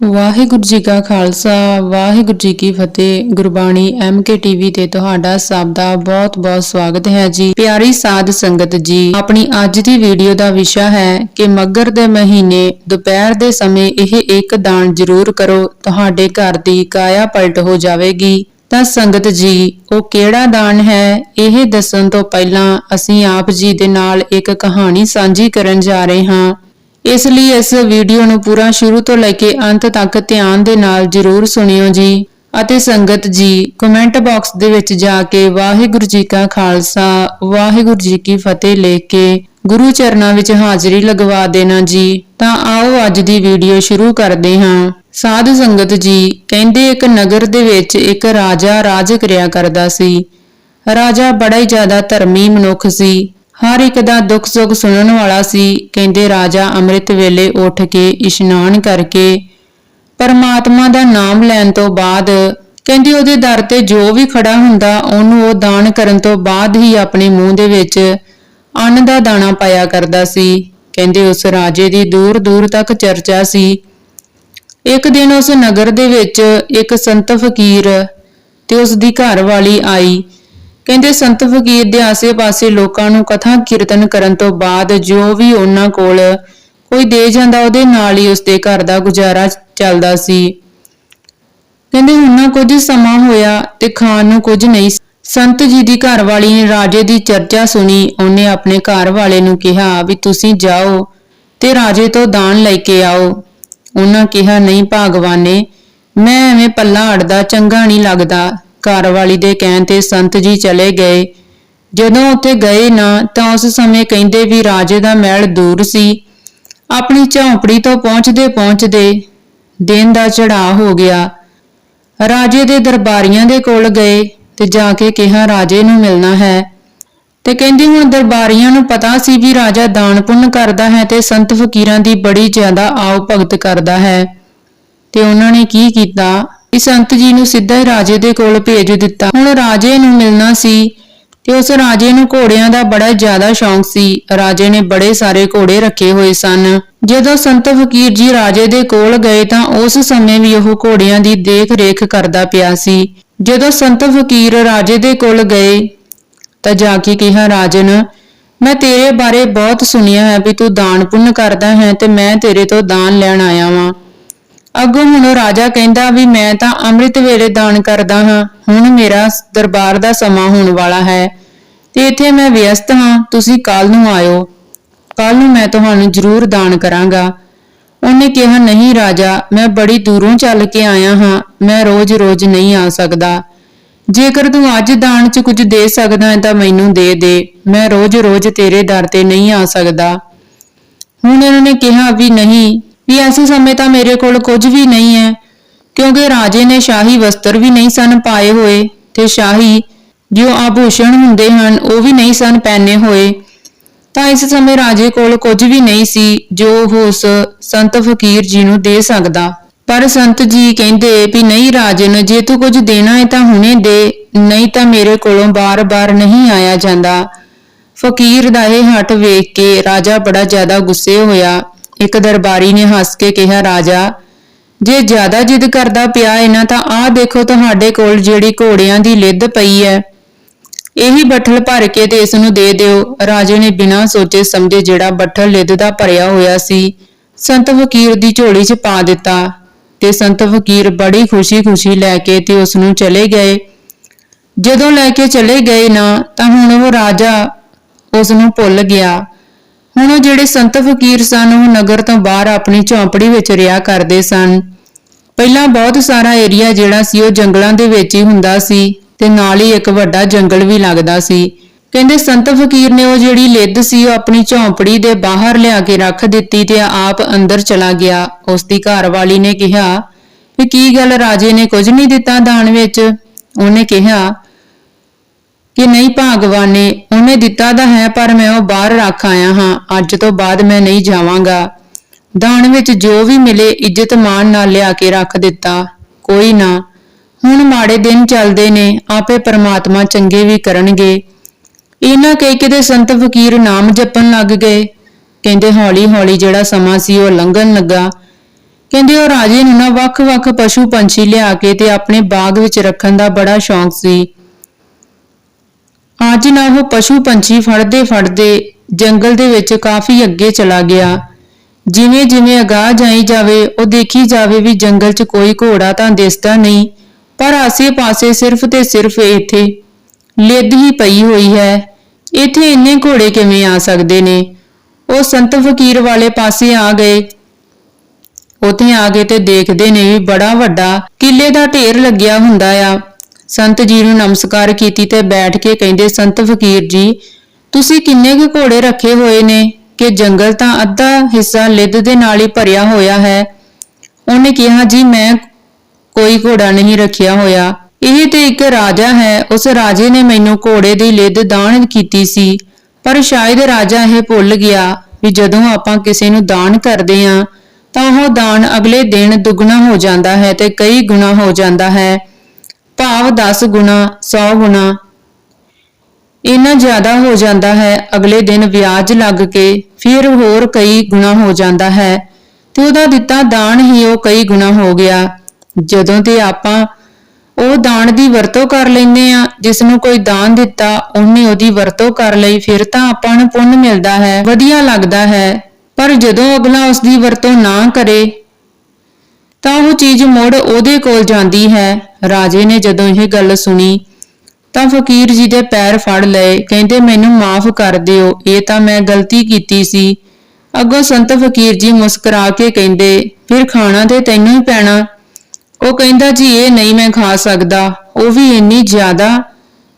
ਵਾਹਿਗੁਰੂ ਜੀ ਕਾ ਖਾਲਸਾ, ਵਾਹਿਗੁਰੂ ਜੀ ਕੀ ਫਤਿਹ। Gurbani M MK TV ਤੇ ਤੁਹਾਡਾ ਸਭ ਦਾ ਬਹੁਤ-ਬਹੁਤ ਸਵਾਗਤ ਹੈ ਜੀ। ਪਿਆਰੀ ਸਾਧ ਸੰਗਤ ਜੀ, ਆਪਣੀ ਅੱਜ ਦੀ ਵੀਡੀਓ ਦਾ ਵਿਸ਼ਾ ਹੈ ਕਿ ਮੱਗਰ ਦੇ ਮਹੀਨੇ, ਦੁਪਹਿਰ ਦੇ ਸਮੇਂ ਇਹ ਇੱਕ ਦਾਨ ਜ਼ਰੂਰ ਕਰੋ, ਤੁਹਾਡੇ ਘਰ ਦੀ ਕਾਇਆ ਪਲਟ ਹੋ ਜਾਵੇਗੀ। ਤਾਂ ਸੰਗਤ ਜੀ, ਉਹ ਕਿਹੜਾ ਦਾਨ ਹੈ? ਇਹ ਦੱਸਣ ਤੋਂ ਪਹਿਲਾਂ ਅਸੀਂ ਆਪ ਜੀ ਦੇ ਨਾਲ ਇੱਕ ਕਹਾਣੀ ਸਾਂਝੀ ਕਰਨ ਜਾ ਰਹੇ ਹਾਂ। ਇਸ ਲਈ ਇਸ ਵੀਡੀਓ ਨੂੰ ਪੂਰਾ ਸ਼ੁਰੂ ਤੋਂ ਲੈ ਕੇ ਅੰਤ ਤੱਕ ਧਿਆਨ ਦੇ ਨਾਲ ਜਰੂਰ ਸੁਣਿਓ ਜੀ। ਅਤੇ ਸੰਗਤ ਜੀ ਕਮੈਂਟ ਬਾਕਸ ਦੇ ਵਿੱਚ ਜਾ ਕੇ ਵਾਹਿਗੁਰੂ ਜੀ ਕਾ ਖਾਲਸਾ, ਵਾਹਿਗੁਰੂ ਜੀ ਕੀ ਫਤਿਹ ਲਿਖ ਕੇ ਗੁਰੂ ਚਰਨਾਂ ਵਿੱਚ ਹਾਜ਼ਰੀ ਲਗਵਾ ਦੇਣਾ ਜੀ। ਤਾਂ ਆਓ ਅੱਜ ਦੀ ਵੀਡੀਓ ਸ਼ੁਰੂ ਕਰਦੇ ਹਾਂ। ਸਾਧ ਸੰਗਤ ਜੀ, ਕਹਿੰਦੇ ਇੱਕ ਨਗਰ ਦੇ ਵਿੱਚ ਇੱਕ ਰਾਜਾ ਰਾਜ ਕਰਿਆ ਕਰਦਾ ਸੀ। ਰਾਜਾ ਬੜਾ ਹੀ ਜ਼ਿਆਦਾ ਧਰਮੀ ਮਨੁੱਖ ਸੀ। ਹਰ ਇੱਕ ਦਾ ਦੁੱਖ ਸੁੱਖ ਸੁਣਨ ਵਾਲਾ ਸੀ, ਕਹਿੰਦੇ ਰਾਜਾ ਅੰਮ੍ਰਿਤ ਵੇਲੇ ਉੱਠ ਕੇ ਇਸ਼ਨਾਨ ਕਰਕੇ ਪਰਮਾਤਮਾ ਦਾ ਨਾਮ ਲੈਣ ਤੋਂ ਬਾਅਦ ਕਹਿੰਦੇ ਉਹਦੇ ਦਰ ਤੇ ਜੋ ਵੀ ਖੜਾ ਹੁੰਦਾ, ਉਹਨੂੰ ਉਹ ਦਾਨ ਕਰਨ ਤੋਂ ਬਾਅਦ ਹੀ ਆਪਣੇ ਮੂੰਹ ਦੇ ਵਿੱਚ ਅੰਨ ਦਾ ਦਾਣਾ ਪਾਇਆ ਕਰਦਾ ਸੀ। ਕਹਿੰਦੇ ਉਸ ਰਾਜੇ ਦੀ ਦੂਰ ਦੂਰ ਤੱਕ ਚਰਚਾ ਸੀ। ਇੱਕ ਦਿਨ ਉਸ ਨਗਰ ਦੇ ਵਿੱਚ ਇੱਕ ਸੰਤ ਫਕੀਰ ਤੇ ਉਸ ਦੀ ਘਰ ਵਾਲੀ ਆਈ। ਕਹਿੰਦੇ ਸੰਤ ਫਕੀਰ ਦੇ ਆਸੇ-ਪਾਸੇ ਲੋਕਾਂ ਨੂੰ ਕਥਾ ਕੀਰਤਨ ਕਰਨ ਤੋਂ ਬਾਅਦ ਜੋ ਵੀ ਉਹਨਾਂ ਕੋਲ ਕੋਈ ਦੇ ਜਾਂਦਾ, ਉਹਦੇ ਨਾਲ ਹੀ ਉਸਦੇ ਘਰ ਦਾ ਗੁਜ਼ਾਰਾ ਚੱਲਦਾ ਸੀ। ਕਹਿੰਦੇ ਹੁਣ ਨਾ ਕੁਝ ਸਮਾਂ ਹੋਇਆ ਤੇ ਖਾਣ ਨੂੰ ਕੁਝ ਨਹੀਂ ਸੰਤ ਜੀ ਦੀ ਘਰ ਵਾਲੀ ਨੇ ਰਾਜੇ ਦੀ ਚਰਚਾ ਸੁਣੀ। ਉਹਨੇ ਆਪਣੇ ਘਰ ਵਾਲੇ ਨੂੰ ਕਿਹਾ ਵੀ ਤੁਸੀਂ ਜਾਓ ਤੇ ਰਾਜੇ ਤੋਂ ਦਾਨ ਲੈ ਕੇ ਆਓ। ਉਹਨਾਂ ਕਿਹਾ, ਨਹੀਂ ਭਾਗਵਾਨੇ, ਮੈਂ ਐਵੇਂ ਪੱਲਾ ਅੜਦਾ, ਚੰਗਾ ਨਹੀਂ ਲੱਗਦਾ। ਘਰਵਾਲੀ ਦੇ ਕਹਿਣ ਤੇ ਸੰਤ ਜੀ ਚਲੇ ਗਏ। ਜਦੋਂ ਉੱਥੇ ਗਏ ਨਾ, ਤਾਂ ਉਸ ਸਮੇਂ ਕਹਿੰਦੇ ਵੀ ਰਾਜੇ ਦਾ ਮਹਿਲ ਦੂਰ ਸੀ। ਆਪਣੀ ਝੌਂਪੜੀ ਤੋਂ ਪਹੁੰਚਦੇ ਪਹੁੰਚਦੇ ਦਿਨ ਦਾ ਚੜਾਅ ਹੋ ਗਿਆ। ਰਾਜੇ ਦੇ ਦਰਬਾਰੀਆਂ ਦੇ ਕੋਲ ਗਏ ਤੇ ਜਾ ਕੇ ਕਿਹਾ, ਰਾਜੇ ਨੂੰ ਮਿਲਣਾ ਹੈ। ਤੇ ਕਹਿੰਦੀ, ਹੁਣ ਦਰਬਾਰੀਆਂ ਨੂੰ ਪਤਾ ਸੀ ਵੀ ਰਾਜਾ ਦਾਨ ਪੁੰਨ ਕਰਦਾ ਹੈ ਤੇ ਸੰਤ ਫਕੀਰਾਂ ਦੀ ਬੜੀ ਜ਼ਿਆਦਾ ਆਓ ਭਗਤ ਕਰਦਾ ਹੈ। ਤੇ ਉਹਨਾਂ ਨੇ ਕੀ ਕੀਤਾ? ਇਸ ਸੰਤ ਜੀ ਨੂੰ ਸਿੱਧਾ ਹੀ ਰਾਜੇ ਦੇ ਕੋਲ ਭੇਜ ਦਿੱਤਾ। ਹੁਣ ਰਾਜੇ ਨੂੰ ਮਿਲਣਾ ਸੀ ਤੇ ਉਸ ਰਾਜੇ ਨੂੰ ਘੋੜਿਆਂ ਦਾ ਬੜਾ ਜ਼ਿਆਦਾ ਸ਼ੌਂਕ ਸੀ। ਰਾਜੇ ਨੇ ਬੜੇ ਸਾਰੇ ਘੋੜੇ ਰੱਖੇ ਹੋਏ ਸਨ। ਜਦੋਂ ਸੰਤ ਫਕੀਰ ਜੀ ਰਾਜੇ ਦੇ ਕੋਲ ਗਏ ਤਾਂ ਉਸ ਸਮੇਂ ਵੀ ਉਹ ਘੋੜਿਆਂ ਦੀ ਦੇਖ-ਰੇਖ ਕਰਦਾ ਪਿਆ ਸੀ। ਜਦੋਂ ਸੰਤ ਫਕੀਰ ਰਾਜੇ ਦੇ ਕੋਲ ਗਏ ਤਾਂ ਜਾ ਕੇ ਕਿਹਾ, ਰਾਜਨ, ਮੈਂ ਤੇਰੇ ਬਾਰੇ ਬਹੁਤ ਸੁਣਿਆ ਹੈ ਵੀ ਤੂੰ ਦਾਨ ਪੁੰਨ ਕਰਦਾ ਹੈ ਤੇ ਮੈਂ ਤੇਰੇ ਤੋਂ ਦਾਨ ਲੈਣ ਆਇਆ ਵਾਂ। ਅੱਗੋਂ ਹੁਣ ਰਾਜਾ ਕਹਿੰਦਾ ਵੀ ਮੈਂ ਤਾਂ ਅੰਮ੍ਰਿਤ ਵੇਲੇ ਦਾਨ ਕਰਦਾ ਹਾਂ, ਹੁਣ ਮੇਰਾ ਦਰਬਾਰ ਦਾ ਸਮਾਂ ਹੋਣ ਵਾਲਾ ਹੈ। ਤੇ ਇੱਥੇ ਮੈਂ ਵਿਅਸਤ ਹਾਂ, ਤੁਸੀਂ ਕੱਲ ਨੂੰ ਆਇਓ। ਕੱਲ ਨੂੰ ਮੈਂ ਤੁਹਾਨੂੰ ਜ਼ਰੂਰ ਦਾਨ ਕਰਾਂਗਾ। ਉਹਨੇ ਕਿਹਾ, ਨਹੀਂ ਰਾਜਾ, ਮੈਂ ਬੜੀ ਦੂਰੋਂ ਚੱਲ ਕੇ ਆਇਆ ਹਾਂ, ਮੈਂ ਰੋਜ਼-ਰੋਜ਼ ਨਹੀਂ ਆ ਸਕਦਾ। ਜੇਕਰ ਤੂੰ ਅੱਜ ਦਾਨ 'ਚ ਕੁਝ ਦੇ ਸਕਦਾ ਹੈ ਤਾਂ ਮੈਨੂੰ ਦੇ ਦੇ, ਮੈਂ ਰੋਜ਼-ਰੋਜ਼ ਤੇਰੇ ਦਰ ਤੇ ਨਹੀਂ ਆ ਸਕਦਾ। ਹੁਣ ਇਹਨਾਂ ਨੇ ਕਿਹਾ ਵੀ, ਨਹੀਂ ਵੀ ਇਸ ਸਮੇਂ ਤਾਂ ਮੇਰੇ ਕੋਲ ਕੁਝ ਵੀ ਨਹੀਂ ਹੈ, ਕਿਉਂਕਿ ਰਾਜੇ ਨੇ ਸ਼ਾਹੀ ਵਸਤਰ ਵੀ ਨਹੀਂ ਸਨ ਪਾਏ ਹੋਏ ਤੇ ਸ਼ਾਹੀ ਜੋ ਆਭੂਸ਼ਣ ਹੁੰਦੇ ਹਨ ਉਹ ਵੀ ਨਹੀਂ ਸਨ ਪਹਿਨੇ ਹੋਏ। ਤਾਂ ਇਸ ਸਮੇਂ ਰਾਜੇ ਕੋਲ ਕੁਝ ਵੀ ਨਹੀਂ ਸੀ ਜੋ ਉਹ ਉਸ ਸੰਤ ਫਕੀਰ ਜੀ ਨੂੰ ਦੇ ਸਕਦਾ। ਪਰ ਸੰਤ ਜੀ ਕਹਿੰਦੇ ਵੀ ਨਹੀਂ ਰਾਜਨ, ਜੇ ਤੂੰ ਕੁਝ ਦੇਣਾ ਹੈ ਤਾਂ ਹੁਣੇ ਦੇ, ਨਹੀਂ ਤਾਂ ਮੇਰੇ ਕੋਲੋਂ ਬਾਰ-ਬਾਰ ਨਹੀਂ ਆਇਆ ਜਾਂਦਾ। ਫਕੀਰ ਦਾ ਇਹ ਹੱਟ ਵੇਖ ਕੇ ਰਾਜਾ ਬੜਾ ਜ਼ਿਆਦਾ ਗੁੱਸੇ ਹੋਇਆ। ਇੱਕ ਦਰਬਾਰੀ ਨੇ ਹੱਸ ਕੇ ਕਿਹਾ, ਰਾਜਾ, ਜੇ ਜ਼ਿਆਦਾ ਜਿੱਦ ਕਰਦਾ ਪਿਆ ਹੈ ਨਾ, ਤਾਂ ਆਹ ਦੇਖੋ ਤੁਹਾਡੇ ਕੋਲ ਜਿਹੜੀ ਘੋੜਿਆਂ ਦੀ ਲਿੱਦ ਪਈ ਹੈ। ਇਹੀ ਬੱਠਲ ਭਰ ਕੇ ਤੇ ਇਸ ਨੂੰ ਦੇ ਦਿਓ। ਰਾਜੇ ਨੇ ਬਿਨਾਂ ਸੋਚੇ ਸਮਝੇ ਜਿਹੜਾ ਬੱਠਲ ਲਿੱਦ ਦਾ ਭਰਿਆ ਹੋਇਆ ਸੀ, ਸੰਤ ਫਕੀਰ ਦੀ ਝੋਲੀ 'ਚ ਪਾ ਦਿੱਤਾ ਤੇ ਸੰਤ ਫਕੀਰ ਬੜੀ ਖੁਸ਼ੀ-ਖੁਸ਼ੀ ਲੈ ਕੇ ਤੇ ਉਸ ਨੂੰ ਚਲੇ ਗਏ। ਜਦੋਂ ਲੈ ਕੇ ਚਲੇ ਗਏ ਨਾ, ਤਾਂ ਹੁਣ ਉਹ ਰਾਜਾ ਉਸ ਨੂੰ ਭੁੱਲ ਗਿਆ। ਹੁਣ ਉਹ ਜਿਹੜੇ ਸੰਤ ਫਕੀਰ ਸਨ, ਉਹ ਨਗਰ ਤੋਂ ਬਾਹਰ ਆਪਣੀ ਝੌਂਪੜੀ ਵਿੱਚ ਰਿਹਾ ਕਰਦੇ ਸਨ। ਪਹਿਲਾਂ ਬਹੁਤ ਸਾਰਾ ਏਰੀਆ ਜਿਹੜਾ ਸੀ, ਉਹ ਜੰਗਲਾਂ ਦੇ ਵਿੱਚ ਹੀ ਹੁੰਦਾ ਸੀ ਤੇ ਨਾਲ ਹੀ ਇੱਕ ਵੱਡਾ ਜੰਗਲ ਵੀ ਲੱਗਦਾ ਸੀ। ਕਹਿੰਦੇ ਸੰਤ ਫਕੀਰ ਨੇ ਉਹ ਜਿਹੜੀ ਲਿੱਦ ਸੀ, ਉਹ ਆਪਣੀ ਝੌਂਪੜੀ ਦੇ ਬਾਹਰ ਲਿਆ ਕੇ ਰੱਖ ਦਿੱਤੀ ਤੇ ਆਪ ਅੰਦਰ ਚਲਾ ਗਿਆ। ਉਸ ਦੀ ਘਰ ਨੇ ਕਿਹਾ ਵੀ ਕੀ ਗੱਲ, ਰਾਜੇ ਨੇ ਕੁਝ ਨਹੀਂ ਦਿੱਤਾ ਦਾਨ ਵਿੱਚ? ਉਹਨੇ ਕਿਹਾ ਕਿ ਨਹੀਂ ਭਾਗਵਾਨੇ, ਉਹਨੇ ਦਿੱਤਾ ਤਾਂ ਹੈ, ਪਰ ਮੈਂ ਉਹ ਬਾਹਰ ਰੱਖ ਆਇਆ ਹਾਂ। ਅੱਜ ਤੋਂ ਬਾਅਦ ਮੈਂ ਨਹੀਂ ਜਾਵਾਂਗਾ। ਦਾਨ ਵਿੱਚ ਜੋ ਵੀ ਮਿਲੇ, ਇੱਜ਼ਤ ਮਾਣ ਨਾਲ ਲਿਆ ਕੇ ਰੱਖ ਦਿੱਤਾ। ਕੋਈ ਨਾ। ਹੁਣ ਮਾੜੇ ਦਿਨ ਚੱਲਦੇ ਨੇ, ਆਪੇ ਪ੍ਰਮਾਤਮਾ ਚੰਗੇ ਵੀ ਕਰਨਗੇ। ਇਹਨਾਂ ਕਹਿ ਕੇ ਤੇ ਸੰਤ ਫਕੀਰ ਨਾਮ ਜਪਣ ਲੱਗ ਗਏ। ਕਹਿੰਦੇ ਹੌਲੀ ਹੌਲੀ ਜਿਹੜਾ ਸਮਾਂ ਸੀ, ਉਹ ਲੰਘਣ ਲੱਗਾ। ਕਹਿੰਦੇ ਉਹ ਰਾਜੇ ਨੂੰ ਨਾ ਵੱਖ-ਵੱਖ ਪਸ਼ੂ ਪੰਛੀ ਲਿਆ ਕੇ ਤੇ ਆਪਣੇ ਬਾਗ ਵਿੱਚ ਰੱਖਣ ਦਾ ਬੜਾ ਸ਼ੌਂਕ ਸੀ। ਅੱਜ ਨਾ ਉਹ ਪਸ਼ੂ ਪੰਛੀ ਫੜਦੇ ਫੜਦੇ ਜੰਗਲ ਦੇ ਵਿੱਚ ਕਾਫੀ ਅੱਗੇ ਚਲਾ ਗਿਆ। ਜਿਵੇਂ ਜਿਵੇਂ ਅਗਾਹ ਜਾਈ ਜਾਵੇ, ਉਹ ਦੇਖੀ ਜਾਵੇ ਵੀ ਜੰਗਲ 'ਚ ਕੋਈ ਘੋੜਾ ਤਾਂ ਦਿਸਦਾ ਨਹੀਂ, ਪਰ ਆਸੇ-ਪਾਸੇ ਸਿਰਫ ਤੇ ਸਿਰਫ ਇੱਥੇ ਲਿੱਦ ਹੀ ਪਈ ਹੋਈ ਹੈ। ਇੱਥੇ ਇੰਨੇ ਘੋੜੇ ਕਿਵੇਂ ਆ ਸਕਦੇ ਨੇ? ਉਹ ਸੰਤ ਫਕੀਰ ਵਾਲੇ ਪਾਸੇ ਆ ਗਏ। ਉੱਥੇ ਆ ਗਏ ਤੇ ਦੇਖਦੇ ਨੇ ਵੀ ਬੜਾ ਵੱਡਾ ਕਿਲੇ ਦਾ ਢੇਰ ਲੱਗਿਆ ਹੁੰਦਾ ਆ। ਸੰਤ ਜੀ ਨੂੰ ਨਮਸਕਾਰ ਕੀਤੀ ਤੇ ਬੈਠ ਕੇ ਕਹਿੰਦੇ, ਸੰਤ ਫਕੀਰ ਜੀ, ਤੁਸੀਂ ਕਿੰਨੇ ਕੁ ਘੋੜੇ ਰੱਖੇ ਹੋਏ ਨੇ ਕਿ ਜੰਗਲ ਤਾਂ ਅੱਧਾ ਹਿੱਸਾ ਲਿੱਦ ਦੇ ਨਾਲ ਹੀ ਭਰਿਆ ਹੋਇਆ ਹੈ? ਉਹਨੇ ਕਿਹਾ, ਜੀ, ਮੈਂ ਕੋਈ ਘੋੜਾ ਨਹੀਂ ਰੱਖਿਆ ਹੋਇਆ। ਇਹ ਤੇ ਇੱਕ ਰਾਜਾ ਹੈ। ਉਸ ਰਾਜੇ ਨੇ ਮੈਨੂੰ ਘੋੜੇ ਦੀ ਲਿੱਦ ਦਾਨ ਕੀਤੀ ਸੀ। ਪਰ ਸ਼ਾਇਦ ਰਾਜਾ ਇਹ ਭੁੱਲ ਗਿਆ ਵੀ ਜਦੋਂ ਆਪਾਂ ਕਿਸੇ ਨੂੰ ਦਾਨ ਕਰਦੇ ਹਾਂ ਤਾਂ ਉਹ ਦਾਨ ਅਗਲੇ ਦਿਨ ਦੁੱਗਣਾ ਹੋ ਜਾਂਦਾ ਹੈ ਤੇ ਕਈ ਗੁਣਾ ਹੋ ਜਾਂਦਾ ਹੈ। ਭਾਵ 10 ਗੁਣਾ 100 ਗੁਣਾ। ਇੰਨਾ ਜ਼ਿਆਦਾ ਹੋ ਜਾਂਦਾ ਹੈ, ਅਗਲੇ ਦਿਨ ਵਿਆਜ ਲੱਗ ਕੇ ਫਿਰ ਹੋਰ ਕਈ ਗੁਣਾ ਹੋ ਜਾਂਦਾ ਹੈ ਤੇ ਉਹਦਾ ਦਿੱਤਾ ਦਾਨ ਹੀ ਉਹ ਕਈ ਗੁਣਾ ਹੋ ਗਿਆ। ਜਦੋਂ ਤੇ ਆਪਾਂ ਉਹ ਦਾਨ ਦੀ ਵਰਤੋਂ ਕਰ ਲੈਂਦੇ ਆ ਜਿਸ ਨੂੰ ਕੋਈ ਦਾਨ ਦਿੱਤਾ, ਉਹਨੇ ਉਹਦੀ ਵਰਤੋਂ ਕਰ ਲਈ, ਫਿਰ ਤਾਂ ਆਪਾਂ ਨੂੰ ਪੁੰਨ ਮਿਲਦਾ ਹੈ, ਵਧੀਆ ਲੱਗਦਾ ਹੈ। ਪਰ ਜਦੋਂ ਅਗਲਾ ਉਸ ਦੀ ਵਰਤੋਂ ਨਾ ਕਰੇ, ਤਾਂ ਉਹ ਚੀਜ਼ ਮੁੜ ਉਹਦੇ ਕੋਲ ਜਾਂਦੀ ਹੈ। ਰਾਜੇ ਨੇ ਜਦੋਂ ਇਹ ਗੱਲ ਸੁਣੀ ਤਾਂ ਫਕੀਰ ਜੀ ਦੇ ਪੈਰ ਫੜ ਲਏ, ਕਹਿੰਦੇ, ਮੈਨੂੰ ਮਾਫ ਕਰ ਦਿਓ, ਇਹ ਤਾਂ ਮੈਂ ਗਲਤੀ ਕੀਤੀ ਸੀ। ਅੱਗੋਂ ਸੰਤ ਫਕੀਰ ਜੀ ਮੁਸਕਰਾ ਕੇ ਕਹਿੰਦੇ, ਫਿਰ ਖਾਣਾ ਤੇ ਤੈਨੂੰ ਹੀ ਪੈਣਾ। ਉਹ ਕਹਿੰਦਾ, ਜੀ, ਇਹ ਨਹੀਂ ਮੈਂ ਖਾ ਸਕਦਾ, ਉਹ ਵੀ ਇੰਨੀ ਜ਼ਿਆਦਾ।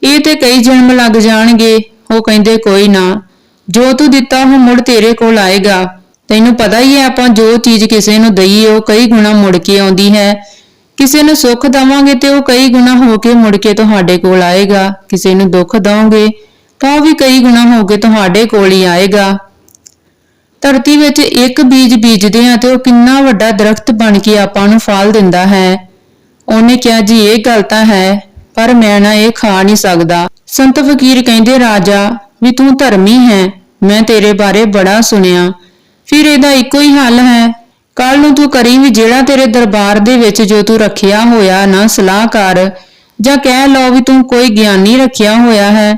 ਇਹ ਤੇ ਕਈ ਜਨਮ ਲੱਗ ਜਾਣਗੇ। ਉਹ ਕਹਿੰਦੇ, ਕੋਈ ਨਾ, ਜੋ ਤੂੰ ਦਿੱਤਾ ਉਹ ਮੁੜ ਤੇਰੇ ਕੋਲ ਆਏਗਾ। ਤੈਨੂੰ ਪਤਾ ਹੀ ਹੈ, ਆਪਾਂ ਜੋ ਚੀਜ਼ ਕਿਸੇ ਨੂੰ ਦਈਏ, ਉਹ ਕਈ ਗੁਣਾ ਮੁੜ ਕੇ ਆਉਂਦੀ ਹੈ। ਕਿਸੇ ਨੂੰ ਸੁੱਖ ਦਵਾਂਗੇ ਤੇ ਉਹ ਕਈ ਗੁਣਾ ਹੋ ਕੇ ਮੁੜ ਕੇ ਤੁਹਾਡੇ ਕੋਲ ਆਏਗਾ। ਕਿਸੇ ਨੂੰ ਦੁੱਖ ਦਵਾਂਗੇ ਤਾਂ ਉਹ ਵੀ ਕਈ ਗੁਣਾ ਹੋ ਕੇ ਤੁਹਾਡੇ ਕੋਲ ਹੀ ਆਏਗਾ। ਧਰਤੀ ਵਿੱਚ ਇੱਕ ਬੀਜ ਬੀਜਦੇ ਆ ਤੇ ਉਹ ਕਿੰਨਾ ਵੱਡਾ ਦਰਖਤ ਬਣ ਕੇ ਆਪਾਂ ਨੂੰ ਫਲ ਦਿੰਦਾ ਹੈ। ਉਹਨੇ ਕਿਹਾ, ਜੀ, ਇਹ ਗੱਲ ਤਾਂ ਹੈ, ਪਰ ਮੈਂ ਨਾ ਇਹ ਖਾ ਨਹੀਂ ਸਕਦਾ। ਸੰਤ ਫਕੀਰ ਕਹਿੰਦੇ, ਰਾਜਾ, ਵੀ ਤੂੰ ਧਰਮੀ ਹੈ, ਮੈਂ ਤੇਰੇ ਬਾਰੇ ਬੜਾ ਸੁਣਿਆ। ਫਿਰ ਇਹਦਾ ਇੱਕੋ ਹੀ ਹੱਲ ਹੈ ਕੱਲ ਨੂੰ ਤੂੰ ਕਰੀ ਵੀ ਜਿਹੜਾ ਤੇਰੇ ਦਰਬਾਰ ਦੇ ਵਿੱਚ ਜੋ ਤੂੰ ਰੱਖਿਆ ਹੋਇਆ ਨਾ ਸਲਾਹਕਾਰ, ਜਾਂ ਕਹਿ ਲਓ ਵੀ ਤੂੰ ਕੋਈ ਗਿਆਨੀ ਰੱਖਿਆ ਹੋਇਆ ਹੈ,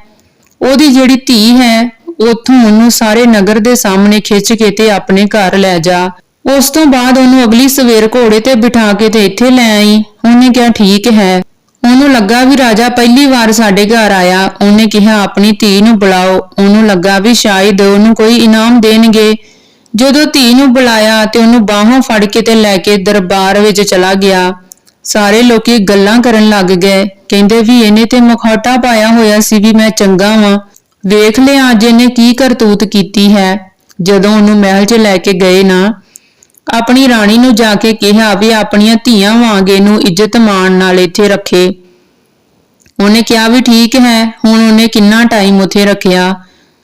ਉਹਦੀ ਜਿਹੜੀ ਧੀ ਹੈ, ਉਥੋਂ ਉਹਨੂੰ ਸਾਰੇ ਨਗਰ ਦੇ ਸਾਹਮਣੇ ਖਿੱਚ ਕੇ ਤੇ ਆਪਣੇ ਘਰ ਲੈ ਜਾ। ਉਸ ਤੋਂ ਬਾਅਦ ਉਹਨੂੰ ਅਗਲੀ ਸਵੇਰ ਘੋੜੇ ਤੇ ਬਿਠਾ ਕੇ ਤੇ ਇੱਥੇ ਲੈ ਆਈ। ਉਹਨੇ ਕਿਹਾ, ਠੀਕ ਹੈ। ਉਹਨੂੰ ਲੱਗਾ ਵੀ ਰਾਜਾ ਪਹਿਲੀ ਵਾਰ ਸਾਡੇ ਘਰ ਆਇਆ। ਉਹਨੇ ਕਿਹਾ, ਆਪਣੀ ਧੀ ਨੂੰ ਬੁਲਾਓ। ਉਹਨੂੰ ਲੱਗਾ ਵੀ ਸ਼ਾਇਦ ਉਹਨੂੰ ਕੋਈ ਇਨਾਮ ਦੇਣਗੇ। ਜਦੋਂ ਧੀ ਨੂੰ ਬੁਲਾਇਆ ਤੇ ਉਹਨੂੰ ਬਾਹੋਂ ਫੜ ਕੇ ਤੇ ਲੈ ਕੇ ਦਰਬਾਰ ਵਿੱਚ ਚਲਾ ਗਿਆ, ਸਾਰੇ ਲੋਕੀ ਗੱਲਾਂ ਕਰਨ ਲੱਗ ਗਏ। ਕਹਿੰਦੇ ਵੀ ਇਹਨੇ ਤੇ ਮੁਖੌਟਾ ਪਾਇਆ ਹੋਇਆ ਸੀ ਵੀ ਮੈਂ ਚੰਗਾ ਵਾਂ। ਵੇਖ ਲਿਆ ਅੱਜ ਇਹਨੇ ਕੀ ਕਰਤੂਤ ਕੀਤੀ ਹੈ। ਜਦੋਂ ਉਹਨੂੰ ਮਹਿਲ 'ਚ ਲੈ ਕੇ ਗਏ ਨਾ, ਆਪਣੀ ਰਾਣੀ ਨੂੰ ਜਾ ਕੇ ਕਿਹਾ ਵੀ ਆਪਣੀਆਂ ਧੀਆਂ ਵਾਂਗੇ ਨੂੰ ਇੱਜ਼ਤ ਮਾਣ ਨਾਲ ਇੱਥੇ ਰੱਖੇ। ਉਹਨੇ ਕਿਹਾ ਵੀ ਠੀਕ ਹੈ, ਹੁਣ ਉਹਨੇ ਕਿੰਨਾ ਟਾਈਮ ਉੱਥੇ ਰੱਖਿਆ?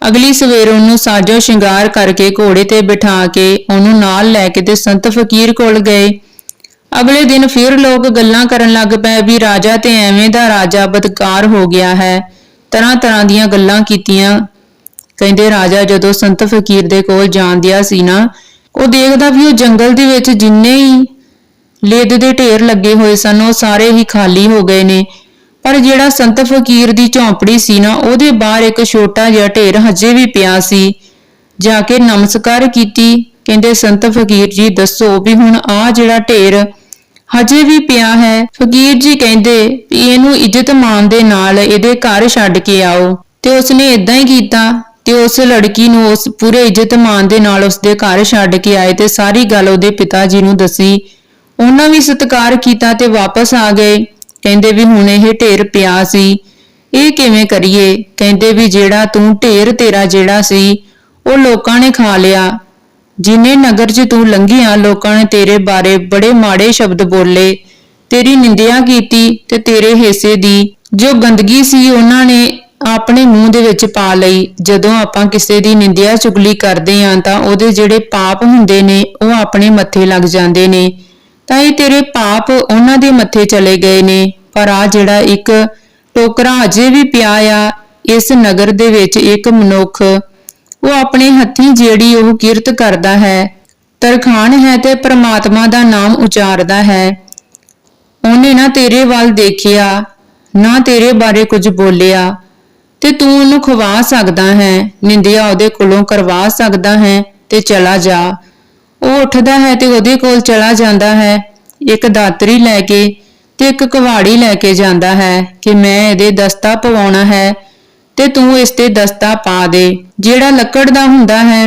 ਅਗਲੀ ਸਵੇਰ ਉਹਨੂੰ ਸਾਜੋ ਸ਼ਿੰਗਾਰ ਕਰਕੇ ਘੋੜੇ ਤੇ ਬਿਠਾ ਕੇ ਉਹਨੂੰ ਨਾਲ ਲੈ ਕੇ ਤੇ ਸੰਤ ਫਕੀਰ ਕੋਲ ਗਏ। ਅਗਲੇ ਦਿਨ ਫਿਰ ਲੋਕ ਗੱਲਾਂ ਕਰਨ ਲੱਗ ਪਏ ਵੀ ਰਾਜਾ ਤੇ ਐਵੇਂ ਦਾ ਰਾਜਾ ਬਦਕਾਰ ਹੋ ਗਿਆ ਹੈ। ਤਰ੍ਹਾਂ ਤਰ੍ਹਾਂ ਦੀਆਂ ਗੱਲਾਂ ਕੀਤੀਆਂ। ਕਹਿੰਦੇ, ਰਾਜਾ, ਜਦੋਂ ਸੰਤ ਫਕੀਰ ਦੇ ਕੋਲ ਜਾਂਦਿਆ ਸੀ ਨਾ, ਉਹ ਦੇਖਦਾ ਵੀ ਉਹ ਜੰਗਲ ਦੇ ਵਿੱਚ ਜਿੰਨੇ ਹੀ ਲੇਦ ਦੇ ਢੇਰ ਲੱਗੇ ਹੋਏ ਸਨ, ਉਹ ਸਾਰੇ ਹੀ ਖਾਲੀ ਹੋ ਗਏ ਨੇ। ਪਰ ਜਿਹੜਾ ਸੰਤ ਫਕੀਰ ਦੀ ਝੌਂਪੜੀ ਸੀ ਨਾ, ਉਹਦੇ ਬਾਹਰ ਇੱਕ ਛੋਟਾ ਜਿਹਾ ਢੇਰ ਹਜੇ ਵੀ ਪਿਆ ਸੀ। ਜਾ ਕੇ ਨਮਸਕਾਰ ਕੀਤੀ, ਕਹਿੰਦੇ, ਸੰਤ ਫਕੀਰ ਜੀ, ਦੱਸੋ ਵੀ ਹੁਣ ਆ ਜਿਹੜਾ ਢੇਰ ਹਜੇ ਵੀ ਪਿਆ ਹੈ? ਫਕੀਰ ਜੀ ਕਹਿੰਦੇ, ਵੀ ਇਹਨੂੰ ਇੱਜ਼ਤ ਮਾਨ ਦੇ ਨਾਲ ਇਹਦੇ ਘਰ ਛੱਡ ਕੇ ਆਓ। ਤੇ ਉਸਨੇ ਇਦਾਂ ਹੀ ਕੀਤਾ, ਤੇ ਉਸ ਲੜਕੀ ਨੂੰ ਉਸ ਪੂਰੇ ਇੱਜ਼ਤ ਮਾਨ ਦੇ ਨਾਲ ਉਸਦੇ ਘਰ ਛੱਡ ਕੇ ਆਏ ਤੇ ਸਾਰੀ ਗੱਲ ਉਹਦੇ ਪਿਤਾ ਜੀ ਨੂੰ ਦੱਸੀ। ਉਹਨਾਂ ਵੀ ਸਤਿਕਾਰ ਕੀਤਾ ਤੇ ਵਾਪਸ ਆ ਗਏ। ਕਹਿੰਦੇ ਵੀ ਹੁਣ ਇਹ ਢੇਰ ਪਿਆ ਸੀ। ਇਹ ਕਿਵੇਂ ਕਰੀਏ? ਕਹਿੰਦੇ ਵੀ ਜਿਹੜਾ ਤੂੰ ਢੇਰ ਤੇਰਾ ਜਿਹੜਾ ਸੀ, ਉਹ ਲੋਕਾਂ ਨੇ ਖਾ ਲਿਆ। ਜਿਨੇ ਨਗਰ 'ਚ ਤੂੰ ਲੰਘਿਆ, ਲੋਕਾਂ ਨੇ ਤੇਰੇ ਬਾਰੇ ਬੜੇ ਮਾੜੇ ਸ਼ਬਦ ਬੋਲੇ। ਤੇਰੀ ਨਿੰਦਿਆ ਕੀਤੀ ਤੇ ਤੇਰੇ ਹਿੱਸੇ ਦੀ। ਜੋ ਗੰਦਗੀ ਸੀ, ਉਹਨਾਂ ਨੇ ਆਪਣੇ ਮੂੰਹ ਦੇ ਵਿੱਚ ਪਾ ਲਈ। ਜਦੋਂ ਆਪਾਂ ਕਿਸੇ ਦੀ ਨਿੰਦਿਆ ਚੁਗਲੀ ਕਰਦੇ ਆਂ, ਤਾਂ ਉਹਦੇ ਜਿਹੜੇ ਪਾਪ ਹੁੰਦੇ ਨੇ, ਉਹ ਆਪਣੇ ਮੱਥੇ ਲੱਗ ਜਾਂਦੇ ਨੇ। ਤਾਂ ਇਹ ਤੇਰੇ ਪਾਪ ਉਹਨਾਂ ਦੇ ਮੱਥੇ ਚਲੇ ਗਏ ਨੇ। ਪਰ ਆ ਜਿਹੜਾ ਇੱਕ ਟੋਕਰਾ ਅਜੇ ਵੀ ਪਿਆ ਆ, ਇਸ ਨਗਰ ਦੇ ਵਿੱਚ ਇੱਕ ਮਨੁੱਖ, ਉਹ ਆਪਣੇ ਹੱਥੀਂ ਜਿਹੜੀ ਉਹ ਕਿਰਤ ਕਰਦਾ ਹੈ, ਤਰਖਾਣ ਹੈ ਤੇ ਪ੍ਰਮਾਤਮਾ ਦਾ ਨਾਮ ਉਚਾਰਦਾ ਹੈ। ਉਹਨੇ ਨਾ ਤੇਰੇ ਵੱਲ ਦੇਖਿਆ, ਨਾ ਤੇਰੇ ਬਾਰੇ ਕੁਝ ਬੋਲਿਆ, ਤੇ ਤੂੰ ਉਹਨੂੰ ਖਵਾ ਸਕਦਾ ਹੈ, ਨਿੰਦਿਆ ਉਹਦੇ ਕੋਲੋਂ ਕਰਵਾ ਸਕਦਾ ਹੈ ਤੇ ਚਲਾ ਜਾ। ਉਹ ਉੱਠਦਾ ਹੈ ਤੇ ਉਹਦੇ ਕੋਲ ਚਲਾ ਜਾਂਦਾ ਹੈ। ਇੱਕ ਦਾਤਰੀ ਲੈ ਕੇ ਤੇ ਇੱਕ ਕੁਹਾੜੀ ਲੈ ਕੇ ਜਾਂਦਾ ਹੈ ਕਿ ਮੈਂ ਇਹਦੇ ਦਸਤਾ ਪਵਾਉਣਾ ਹੈ ਤੇ ਤੂੰ ਇਸ ਤੇ ਦਸਤਾ ਪਾ ਦੇ। ਜਿਹੜਾ ਲੱਕੜ ਦਾ ਹੁੰਦਾ ਹੈ,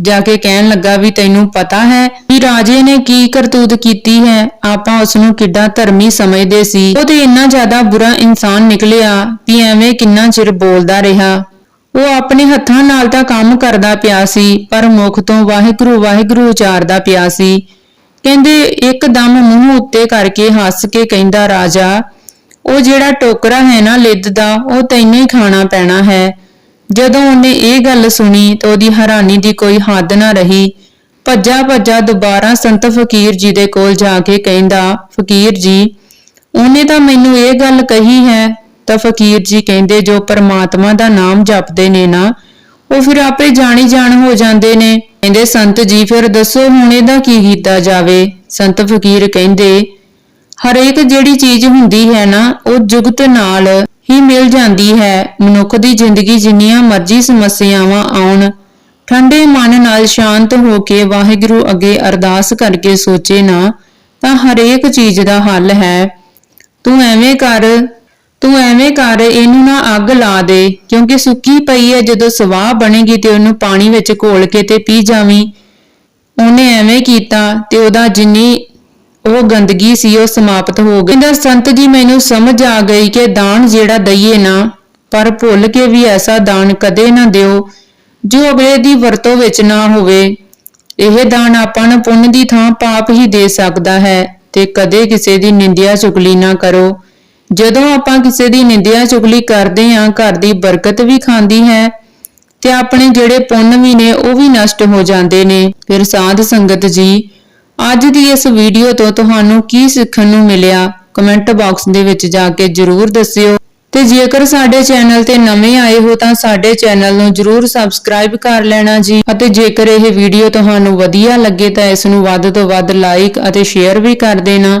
ਜਾ ਕੇ ਕਹਿਣ ਲੱਗਾ ਵੀ ਤੈਨੂੰ ਪਤਾ ਹੈ ਵੀ ਰਾਜੇ ਨੇ ਕੀ ਕਰਤੂਤ ਕੀਤੀ ਹੈ। ਆਪਾਂ ਉਸ ਨੂੰ ਕਿੱਡਾ ਧਰਮੀ ਸਮਝਦੇ ਸੀ। ਉਹ ਤੇ ਇੰਨਾ ਜ਼ਿਆਦਾ ਬੁਰਾ ਇਨਸਾਨ ਨਿਕਲਿਆ ਵੀ ਐਵੇਂ ਕਿੰਨਾ ਚਿਰ ਬੋਲਦਾ ਰਿਹਾ। ਉਹ ਆਪਣੇ ਹੱਥਾਂ ਨਾਲ ਤਾਂ ਕੰਮ ਕਰਦਾ ਪਿਆ ਸੀ, ਪਰ ਮੁਖ ਤੋਂ ਵਾਹਿਗੁਰੂ ਵਾਹਿਗੁਰੂ ਉਚਾਰਦਾ ਪਿਆ ਸੀ। ਕਹਿੰਦੇ ਇੱਕਦਮ ਮੂੰਹ ਉੱਤੇ ਕਰਕੇ ਹੱਸ ਕੇ ਕਹਿੰਦਾ, ਰਾਜਾ, ਉਹ ਜਿਹੜਾ ਟੋਕਰਾ ਹੈ ਨਾ ਲਿੱਦ ਦਾ, ਉਹ ਤੈਨੂੰ ਹੀ ਖਾਣਾ ਪੈਣਾ ਹੈ। ਜਦੋਂ ਉਹਨੇ ਇਹ ਗੱਲ ਸੁਣੀ ਤਾਂ ਉਹਦੀ ਹੈਰਾਨੀ ਦੀ ਕੋਈ ਹੱਦ ਨਾ ਰਹੀ। ਭੱਜਾ ਭੱਜਾ ਦੁਬਾਰਾ ਸੰਤ ਫਕੀਰ ਜੀ ਦੇ ਕੋਲ ਜਾ ਕੇ ਕਹਿੰਦਾ, ਫਕੀਰ ਜੀ, ਉਹਨੇ ਤਾਂ ਮੈਨੂੰ ਇਹ ਗੱਲ ਕਹੀ ਹੈ। ਤਾਂ ਫਕੀਰ ਜੀ ਕਹਿੰਦੇ, ਜੋ ਪਰਮਾਤਮਾ ਦਾ ਨਾਮ ਜਪਦੇ ਨੇ ਨਾ, ਉਹ ਫਿਰ ਆਪੇ ਜਾਣੀ ਜਾਣ ਹੋ ਜਾਂਦੇ ਨੇ। ਕਹਿੰਦੇ, ਸੰਤ ਜੀ, ਫਿਰ ਦੱਸੋ ਹੁਣ ਇਹਦਾ ਕੀ ਕੀਤਾ ਜਾਵੇ? ਸੰਤ ਫਕੀਰ ਕਹਿੰਦੇ, ਹਰੇਕ ਜਿਹੜੀ ਚੀਜ਼ ਹੁੰਦੀ ਹੈ ਨਾ, ਉਹ ਜੁਗਤ ਨਾਲ ਹੀ ਮਿਲ ਜਾਂਦੀ ਹੈ। ਮਨੁੱਖ ਦੀ ਜ਼ਿੰਦਗੀ ਜਿੰਨੀਆਂ ਮਰਜ਼ੀ ਸਮੱਸਿਆਵਾਂ ਆਉਣ, ਠੰਡੇ ਮਨ ਨਾਲ ਸ਼ਾਂਤ ਹੋ ਕੇ ਵਾਹਿਗੁਰੂ ਅੱਗੇ ਅਰਦਾਸ ਕਰਕੇ ਸੋਚੇ ਨਾ, ਤਾਂ ਹਰੇਕ ਚੀਜ਼ ਦਾ ਹੱਲ ਹੈ। ਤੂੰ ਐਵੇਂ ਕਰ ਤੂੰ ਐਵੇਂ ਕਰ, ਇਹਨੂੰ ਨਾ ਅੱਗ ਲਾ ਦੇ, ਕਿਉਂਕਿ ਸੁੱਕੀ ਪਈ ਹੈ ਜਦੋਂ ਸਵਾਹ ਬਣੇਗੀ ਤੇ ਉਹਨੂੰ ਪਾਣੀ ਵਿੱਚ ਘੋਲ ਕੇ ਤੇ ਪੀ ਜਾਵੀਂ। ਉਹਨੇ ਐਵੇਂ ਕੀਤਾ ਤੇ ਉਹਦਾ ਜਿੰਨੀ ਉਹ ਗੰਦਗੀ ਸੀ, ਉਹ ਸਮਾਪਤ ਹੋ ਗਈ। ਕਹਿੰਦਾ, ਸੰਤ ਜੀ, ਮੈਨੂੰ ਸਮਝ ਆ ਗਈ ਕਿ ਦਾਨ ਜਿਹੜਾ ਦਈਏ ਨਾ, ਪਰ ਭੁੱਲ ਕੇ ਵੀ ਐਸਾ ਦਾਨ ਕਦੇ ਨਾ ਦਿਓ, ਜੋ ਅਗਲੇ ਦੀ ਵਰਤੋਂ ਵਿੱਚ ਨਾ ਹੋਵੇ। ਇਹ ਦਾਨ ਆਪਾਂ ਨੂੰ ਪੁੰਨ ਦੀ ਥਾਂ ਪਾਪ ਹੀ ਦੇ ਸਕਦਾ ਹੈ ਤੇ ਕਦੇ ਕਿਸੇ ਦੀ ਨਿੰਦਿਆ ਚੁਗਲੀ ਨਾ ਕਰੋ। ਜਦੋਂ ਆਪਾਂ ਕਿਸੇ ਦੀ ਨਿੰਦਿਆ ਚੁਗਲੀ ਕਰਦੇ ਹਾਂ, ਘਰ ਦੀ ਬਰਕਤ ਵੀ ਖਾਂਦੀ ਹੈ ਤੇ ਆਪਣੇ ਜਿਹੜੇ ਪੁੰਨ ਵੀ ਨੇ, ਉਹ ਵੀ ਨਸ਼ਟ ਹੋ ਜਾਂਦੇ ਨੇ। ਫਿਰ ਸਾਧ ਸੰਗਤ ਜੀ, ਅੱਜ ਦੀ ਇਸ ਵੀਡੀਓ ਤੋਂ ਤੁਹਾਨੂੰ ਕੀ ਸਿੱਖਣ ਨੂੰ ਮਿਲਿਆ? ਕਮੈਂਟ ਬਾਕਸ ਦੇ ਵਿੱਚ ਜਾ ਕੇ ਜਰੂਰ ਦੱਸਿਓ। ਤੇ ਜੇਕਰ ਸਾਡੇ ਚੈਨਲ ਤੇ ਨਵੇਂ ਆਏ ਹੋ ਤਾਂ ਸਾਡੇ ਚੈਨਲ ਨੂੰ ਜਰੂਰ ਸਬਸਕ੍ਰਾਈਬ ਕਰ ਲੈਣਾ ਜੀ। ਅਤੇ ਜੇਕਰ ਇਹ ਵੀਡੀਓ ਤੁਹਾਨੂੰ ਵਧੀਆ ਲੱਗੇ ਤਾਂ ਇਸ ਨੂੰ ਵੱਧ ਤੋਂ ਵੱਧ ਲਾਈਕ ਅਤੇ ਸ਼ੇਅਰ ਵੀ ਕਰ ਦੇਣਾ।